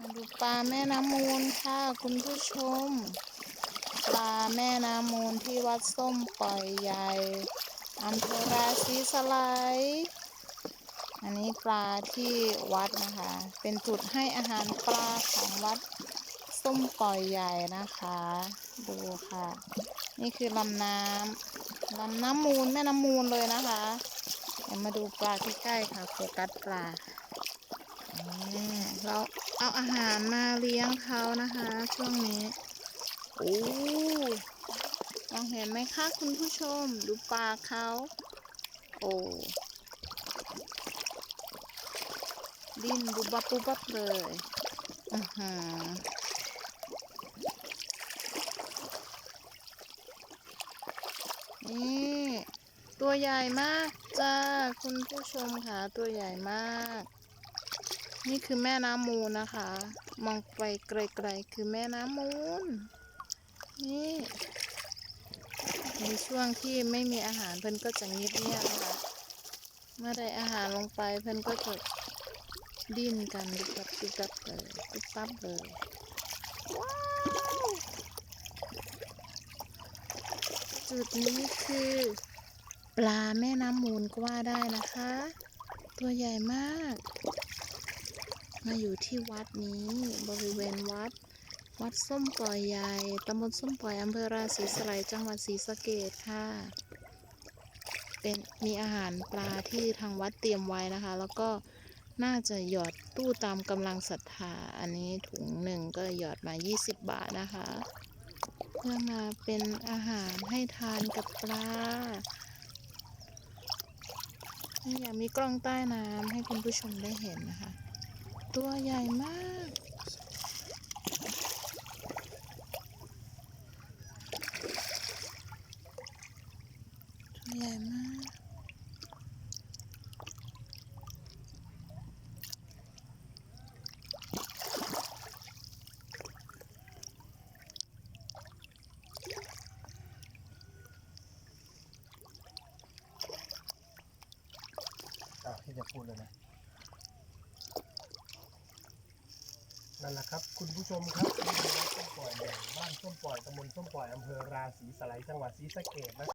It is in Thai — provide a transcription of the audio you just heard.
มาดูปลาแม่น้ำมูลค่ะคุณผู้ชม ปลาแม่น้ำมูลที่วัดส้มปล่อยใหญ่อำเภอราศีสไลยอันนี้ปลาที่วัดนะคะ เป็นจุดให้อาหารปลาของวัดส้มปล่อยใหญ่นะคะ ดูค่ะ นี่คือลำน้ำลำน้ำมูลแม่น้ำมูลเลยนะคะเดี๋ยวมาดูปลาใกล้ๆค่ะโฟกัสปลานี่เรา เอาอาหารมาเลี้ยงเขานะคะ ช่วงนี้โอ้มองเห็นไหมคะคุณผู้ชม ดูปลาเขาโอ้ดิ้นบุบบับบุบบับเลยอือหือนี่ตัวใหญ่มากจ้าคุณผู้ชมค่ะตัวใหญ่มาก นี่คือแม่น้ำมูลนะคะ มองไปไกลๆคือแม่น้ำมูล นี่ในช่วงที่ไม่มีอาหารเพิ่นก็จะเงียบๆนะคะเมื่อได้อาหารลงไปเพิ่นก็จะดิ้นกันดุกับดุกับเลยดุปั๊บเลยว้าวจุดนี้คือ ปลาแม่น้ำมูลก็ว่าได้นะคะ ตัวใหญ่มาก มาอยู่ที่วัดนี้บริเวณวัด วัดส้มปล่อยใหญ่ตำบลส้มปล่อยอำเภอราศีสไลยจังหวัดศรีสะเกษค่ะ เป็นมีอาหารปลาที่ทางวัดเตรียมไว้นะคะ แล้วก็น่าจะหยอดตู้ตามกำลังศรัทธา อันนี้ถุงหนึ่งก็หยอดมา 20 บาทนะคะ เพื่อมาเป็นอาหารให้ทานกับปลานี่อยากมีกล้องใต้น้ำให้คุณผู้ชมได้เห็นนะคะ ตัวใหญ่มาก ตัวใหญ่มาก อะที่จะพูดเลยนะ นั่นแหละครับ คุณผู้ชมครับที่บ้านส้มปล่อยแห่งบ้านส้มปล่อยตำบลส้มปล่อยอำเภอราศีสไลยจังหวัดศรีสะเกษนะ